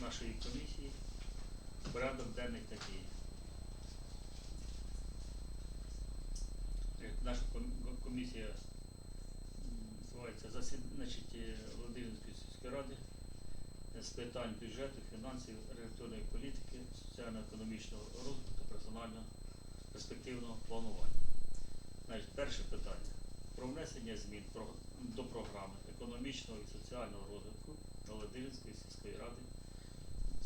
нашої комісії. Порядок денний такий. Наша комісія називається засід... значить, е, Володимирської сільської ради з питань бюджету, фінансів, регуляторної політики, соціально-економічного розвитку та персонального перспективного планування. Значить, перше питання. Про внесення змін до програми економічного і соціального розвитку Володимирської сільської ради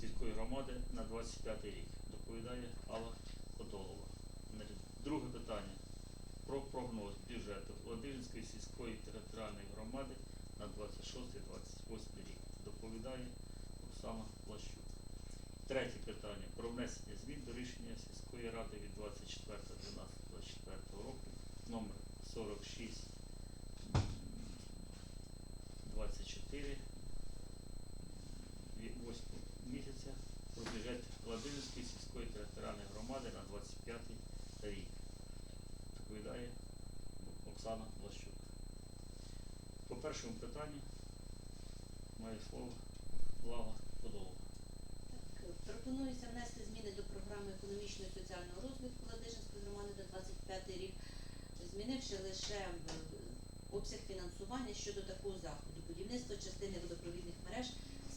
сільської громади на 25 рік. Доповідає Алла Кодолова. Друге питання. Про прогноз бюджету Володимирської сільської територіальної громади на 26-28 рік. Доповідає Оксана Плащук. Третє питання. Про внесення змін до рішення сільської ради від 24.12.24 року номер 46 м, 24 від 8 місяця про бюджет сільської територіальної громади на 25 й рік. Доповідає Оксана Влащук. По першому питанню має слово Лава Подолова. Пропонується внести зміни до програми економічного і соціального розвитку Ладижинської громади на 25 рік, змінивши лише обсяг фінансування щодо такого заходу будівництва частини водопровідних мереж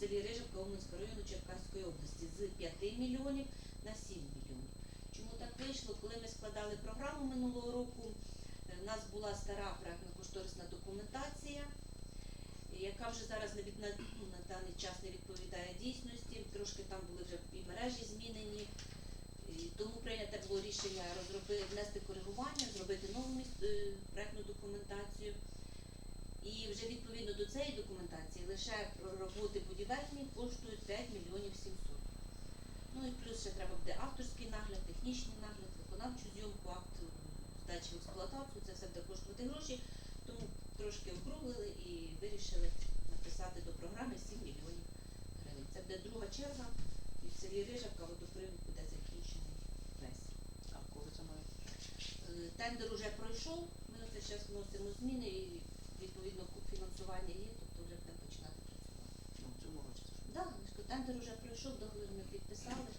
селі Рижівка Уманського району Черкаської області з 5 мільйонів на 7 мільйонів. Чому так вийшло? Коли ми складали програму минулого року, е, в нас була стара проектно-кошторисна документація, яка вже зараз не від на, ну, на даний час не відповідає дійсності. Трошки там були вже і мережі змінені. І тому прийнято було рішення розробити внести коригування, зробити нову е, проектну документацію. І вже відповідно до цієї документації лише роботи будівельні коштують 5 мільйонів 700. Ну і плюс ще треба буде авторський нагляд, технічний нагляд, виконавчу зйомку, акт е, здачі в експлуатацію, це все буде коштувати гроші. Тому трошки округлили і вирішили написати до програми 7 мільйонів гривень. Це буде друга черга, і в селі Рижавка водопривід буде закінчений весь. А коли це має? Е, Тендер уже пройшов, ми оце зараз вносимо зміни і відповідно фінансування є, тобто вже будемо починати працювати. Ну, в цьому році. Да, тендер уже пройшов, договір ми підписали.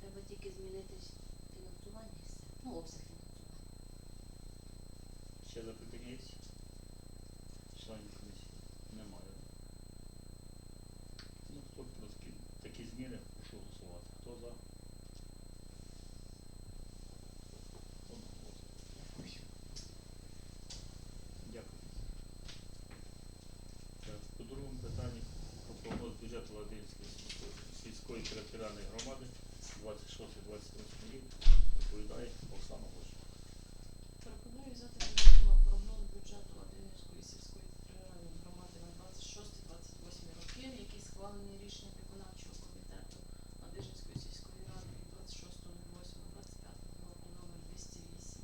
Треба тільки змінити фінансування і все. Ну, обсяг фінансування. Ще запитання є? Членів комісії? Немає. Ну, хто про такі, такі зміни, прошу голосувати. Хто за? Одноголосно. Дякую. Так, по другому питанню про прогноз бюджету Ладинської сільської- сільської територіальної громади 26-28 рік доповідає Оксана Лошик. Пропоную взяти до відома прогноз бюджету Ладинівської сільської територіальної громади на 26-28 роки, який схвалений рішенням виконавчого комітету Ладижинської сільської ради від 26.08.25 року номер 208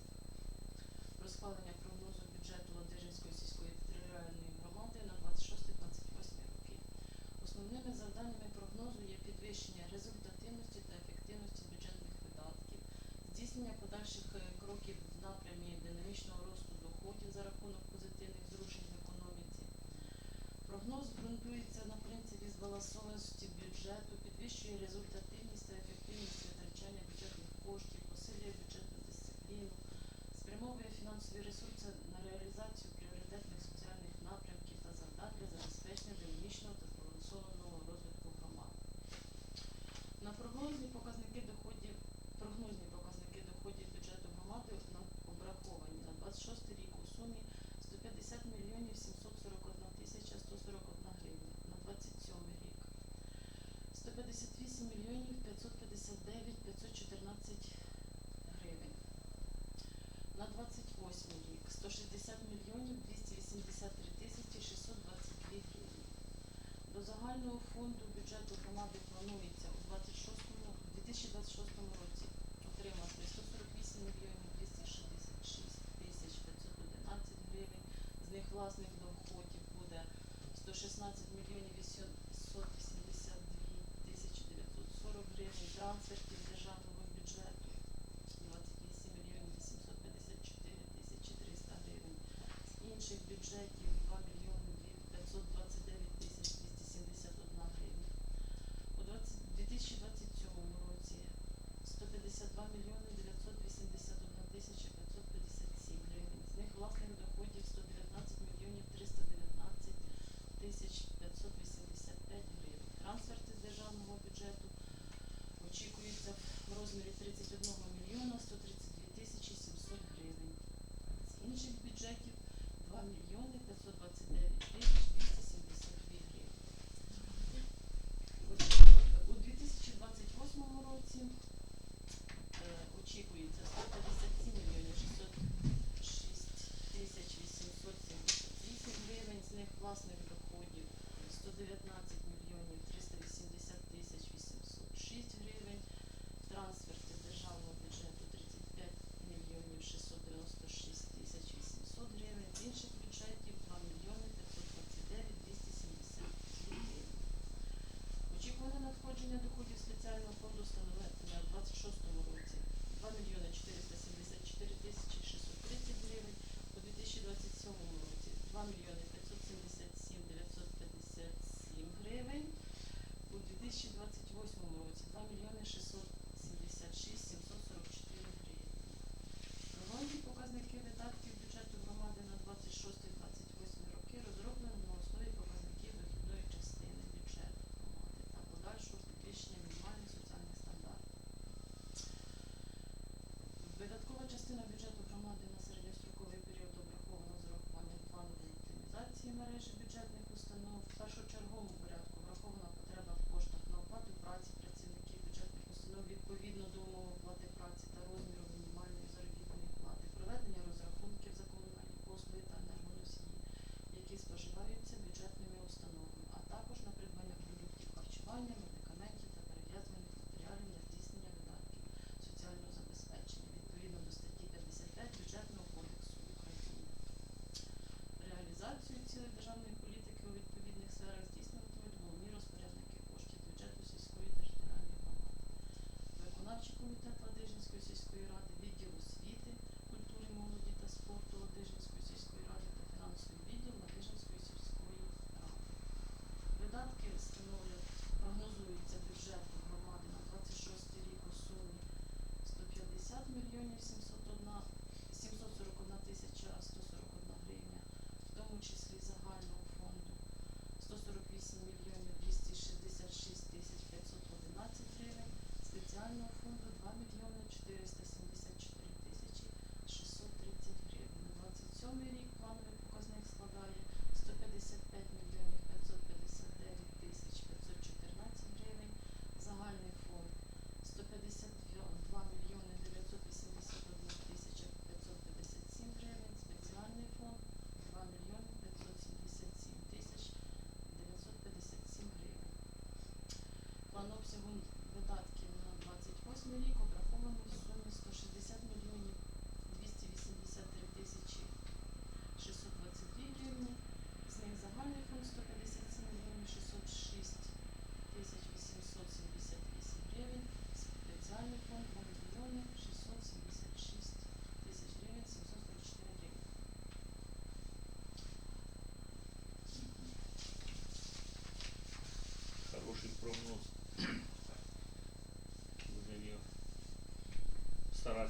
про схвалення прогнозу бюджету Ладижинської сільської територіальної громади на 26-28 роки. Основними завданнями прогнозу є підвищення результативності та ефективності бюджетних видатків, здійснення подальших е, кроків в напрямі динамічного росту доходів за рахунок позитивних зрушень в економіці. Прогноз ґрунтується на принципі збалансованості бюджету, підвищує результативність та ефективність витрачання бюджетних коштів, посилює бюджетну дисципліну, спрямовує фінансові ресурси на реалізацію пріоритетних соціальних напрямків та завдань для забезпечення динамічного та збалансованого розвитку громад. На прогнозі показники доходів, прогнозні показники доходів бюджету громади на- обраховані на 26 рік у сумі 150 мільйонів 741 тисяча 141 гривня, на 27 рік 158 мільйонів 559 514 гривень. На 28 рік 160 мільйонів 283 тисячі 622 гривні. До загального фонду бюджету громади планується у 2026 році отримати 148 мільйонів 266 тисяч 511 гривень. З них власних доходів буде 116 мільйонів бюджеті 2 мільйони 529 тисяч 271 гривень. У 2027 році 152 мільйони 981 тисяча 557 гривень. З них власних доходів 119 мільйонів 319 тисяч 585 гривень. Трансферти з державного бюджету очікуються в розмірі 31 частина бюджету громади на середньостроковий період обрахована з урахуванням плану оптимізації мережі бюджетних установ, Київської сільської ради.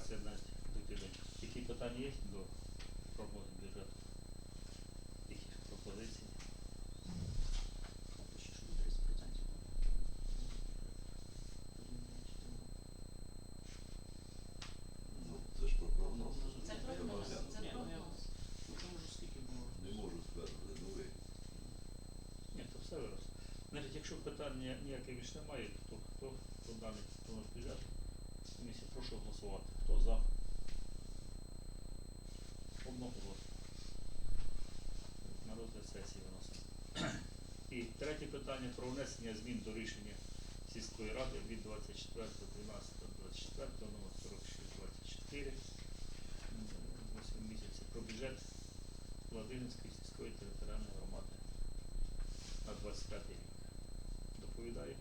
17 лютий. Які питання є до роботи бюджету? Якісь пропозиції? Якщо питання ніяких більше немає, то хто даний бюджет? комісії. Прошу голосувати. Хто за? Одного голосу. На розгляд сесії виносимо. І третє питання про внесення змін до рішення сільської ради від 24.12.24 номер 4624 8 місяців про бюджет Владимирської сільської територіальної громади на 25 рік. Доповідає.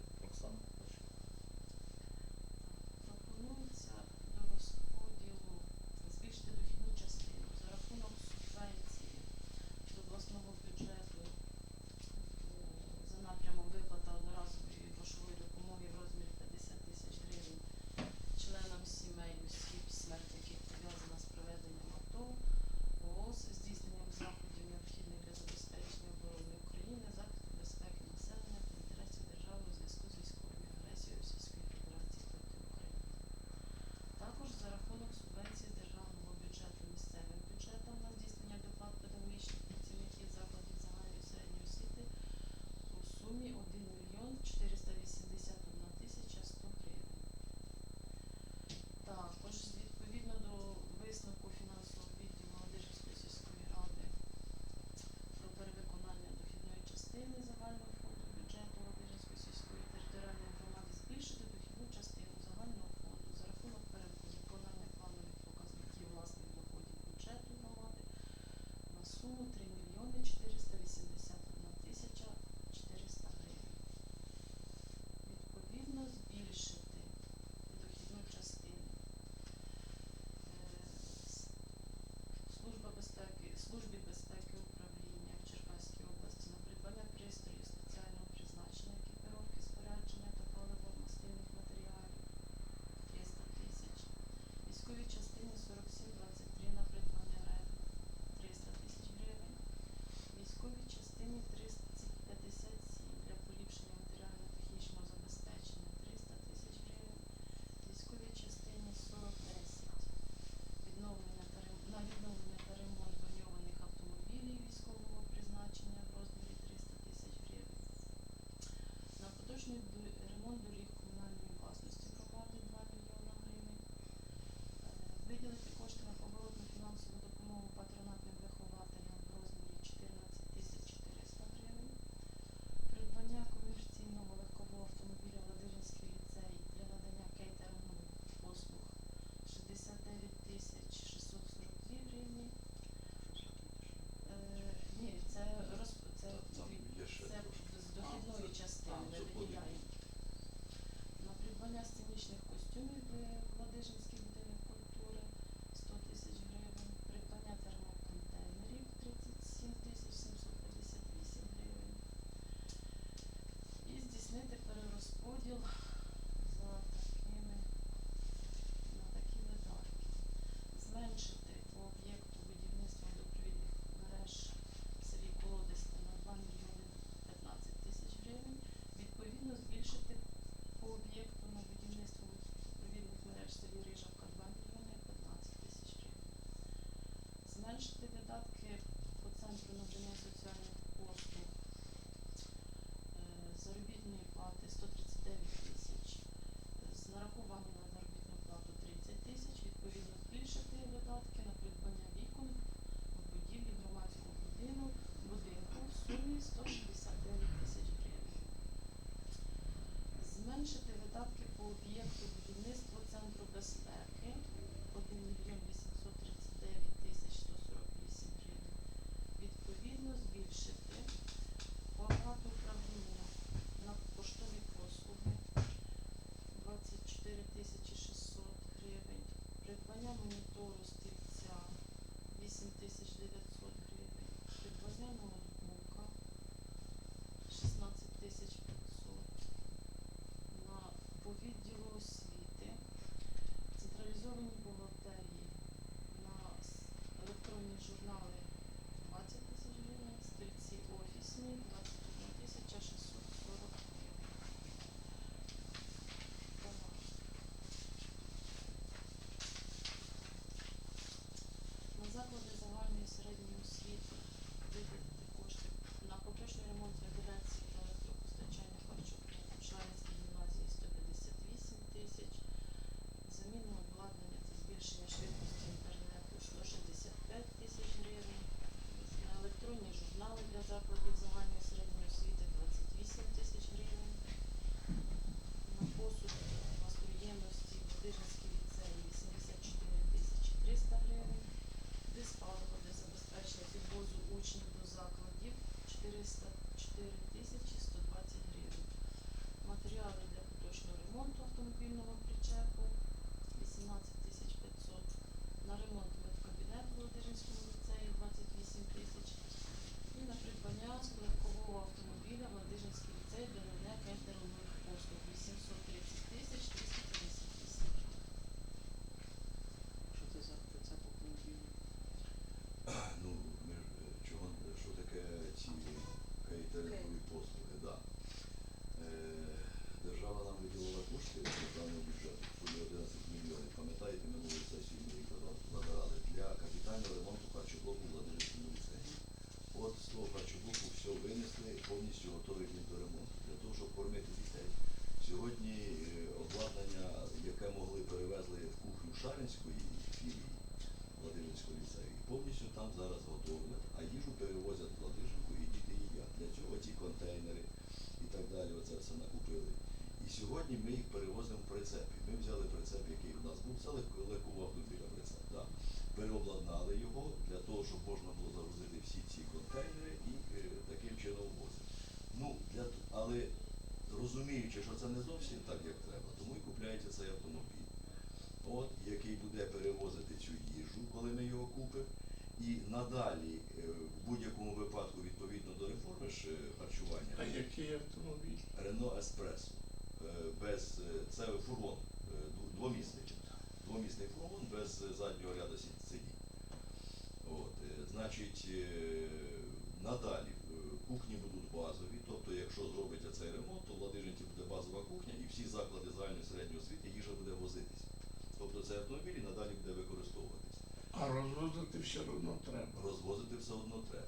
transformación hace монітору стільця 8900 ми їх перевозимо в прицепі. Ми взяли прицеп, який у нас був, це легко- легкого автомобіля прицеп, да. переобладнали його для того, щоб можна було загрузити всі ці контейнери і е, таким чином возити. Ну, для, але розуміючи, що це не зовсім так, як треба, тому і купляється цей автомобіль от, який буде перевозити цю їжу, коли ми його купимо. І надалі, е, в будь-якому випадку, відповідно до реформи ж е, харчування, А який автомобіль? Рено Еспресо, без, е, це фургон, е, двомісний, двомісний фургон без е, заднього ряду сидінь. От, е, значить, е, надалі е, кухні будуть базові, тобто якщо зробиться цей ремонт, то в Ладижинці буде базова кухня і всі заклади загальної середньої освіти їжа буде возитися. Тобто цей автомобіль і надалі буде використовуватись. А розвозити все одно треба. Розвозити все одно треба.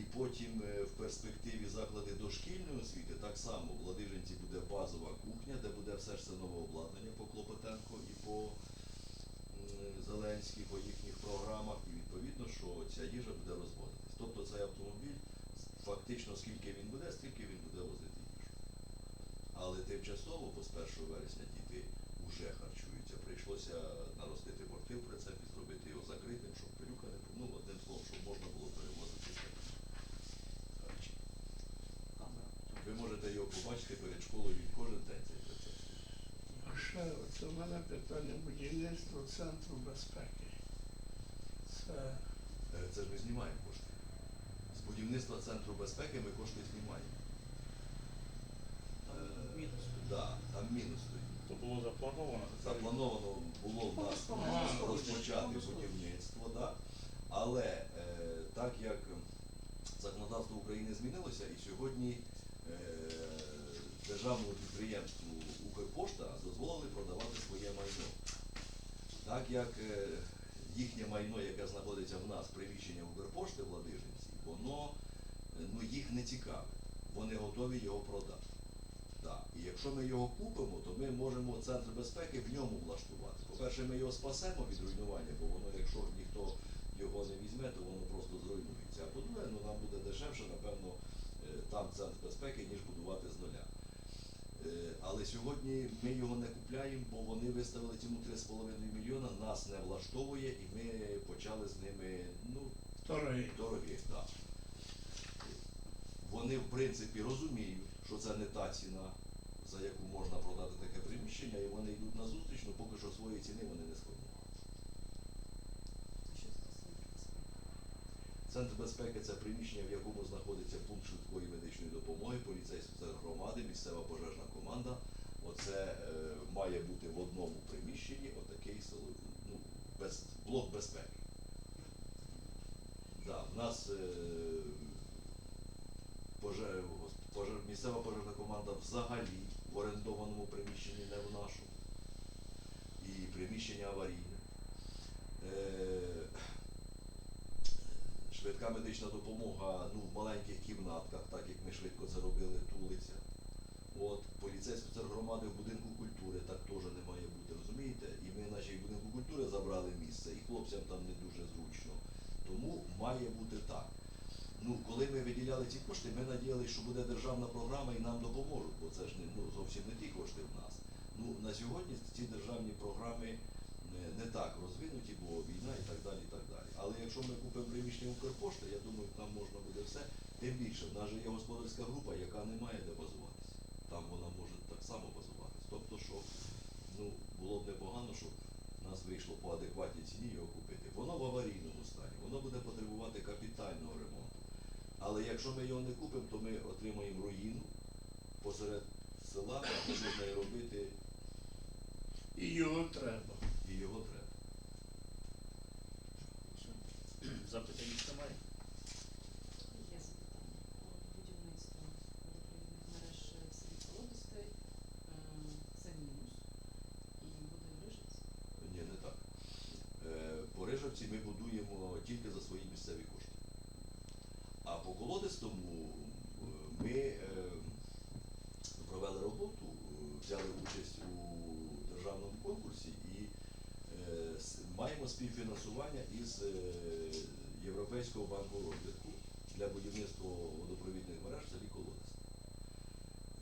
І потім е, в перспективі заклади дошкільної освіти так само в Ладижинці буде базова кухня, де буде все ж це нове обладнання по Клопотенко і по Зеленській, по їхніх програмах, і відповідно, що ця їжа буде розвозитись. Тобто цей автомобіль фактично скільки він буде, стільки він буде возити їжу. Але тимчасово, бо з 1 вересня діти вже харчуються, прийшлося наростити борти в прицепі, зробити його закритим, щоб пилюка не ну, одним словом, щоб можна було перевозити такі харчі. Камера. Ви його перед школою він кожен день цей прицеп. А ще оце в мене питання будівництво центру безпеки. Це Е, Це ж ми знімаємо кошти. З будівництва центру безпеки ми кошти знімаємо. Е, мінус. Да, там мінус стоїть. То було заплановано. Заплановано було в нас розпочати будівництво, да. але е, так як законодавство України змінилося, і сьогодні е, державному підприємству Укрпошта дозволили продавати своє майно. Так як е, їхнє майно, яке знаходиться в нас, приміщення Укрпошти в Ладижинці, воно е, ну, їх не цікавить. Вони готові його продати. Так. І якщо ми його купимо, то ми можемо центр безпеки в ньому влаштувати. По-перше, ми його спасемо від руйнування, бо воно, якщо ніхто його не візьме, то воно просто зруйнується. А по-друге, ну нам буде дешевше, напевно, е, там центр безпеки, ніж будувати з нуля. Е, Але сьогодні ми його не купляємо, бо вони виставили ціну 3,5 мільйона, нас не влаштовує, і ми почали з ними ну, дорогі. дорогі, так. Вони, в принципі, розуміють, що це не та ціна, за яку можна продати таке приміщення, і вони йдуть на зустріч, але поки що свої ціни вони не сформували. Що це за центр безпеки? Центр безпеки це приміщення, в якому знаходиться пункт швидкої медичної допомоги, поліцейські це громади, місцева пожежна команда. Оце е, має бути в одному приміщенні отакий ну, без, блок безпеки. Да, в нас е, поже, гос- поже- місцева пожежна команда взагалі в орендованому приміщенні, не в нашому. І приміщення аварійне. Е, швидка медична допомога ну, в маленьких кімнатках, так як ми швидко це робили, тулиться. От, поліцейський центр громади в будинку культури так теж не має бути, розумієте? І ми наче в будинку культури забрали місце, і хлопцям там не дуже зручно. Тому має бути так. Ну коли ми виділяли ці кошти, ми надіялися, що буде державна програма і нам допоможуть, бо це ж не, ну, зовсім не ті кошти в нас. Ну, на сьогодні ці державні програми не, не так розвинуті, бо війна і так далі. і так далі. Але якщо ми приміщення Укрпошти, я думаю, там можна буде все. Тим більше, в нас же є господарська група, яка не має де базуватися. Там вона може так само базуватись. Тобто, що ну, було б непогано, щоб нас вийшло по адекватній ціні його купити. Воно в аварійному стані, воно буде потребувати капітального ремонту. Але якщо ми його не купимо, то ми отримаємо руїну посеред села, що з нею робити, І його треба. і його треба. Запитань немає? Є запитання по будівництву водопровідних мереж в селі Колодиської. Е, Це мінус. І буде Грижиць. Ні, не так. Е, По Рижавці ми будуємо тільки за свої місцеві кошти. А по колодистому е, ми е, провели роботу, е, взяли участь у державному конкурсі і е, с- маємо співфінансування із е, Європейського банку розвитку для будівництва водопровідних мереж в селі Колодист.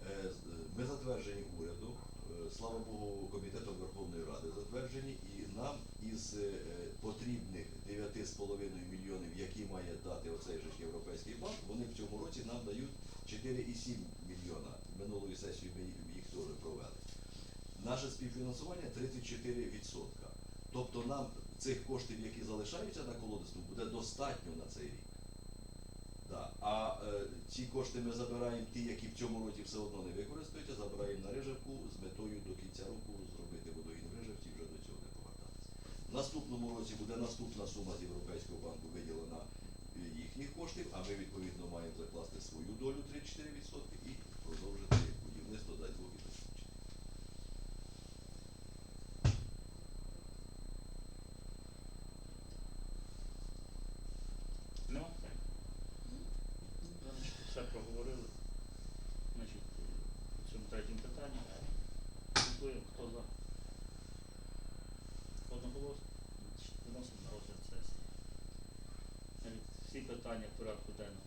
Е, Ми затверджені урядом, е, слава Богу, комітетом Верховної Ради затверджені, і нам із е, потрібних 9,5 мільйонів, які має дати оцей же Європейський банк, вони в цьому році нам дають 4,7 мільйона. Минулої сесії ми їх теж провели. Наше співфінансування 34%. Тобто нам цих коштів, які залишаються на колодисту, буде достатньо на цей рік. Да. А е, ці кошти ми забираємо ті, які в цьому році все одно не використаються, забираємо на Рижавку з метою до кінця року зробити водогін в і вже до цього не повертатися. В наступному році буде наступна сума з Європейського банку виділена е, їхніх коштів, а ми відповідно маємо закласти свою долю 3-4%. kampanię, która akurat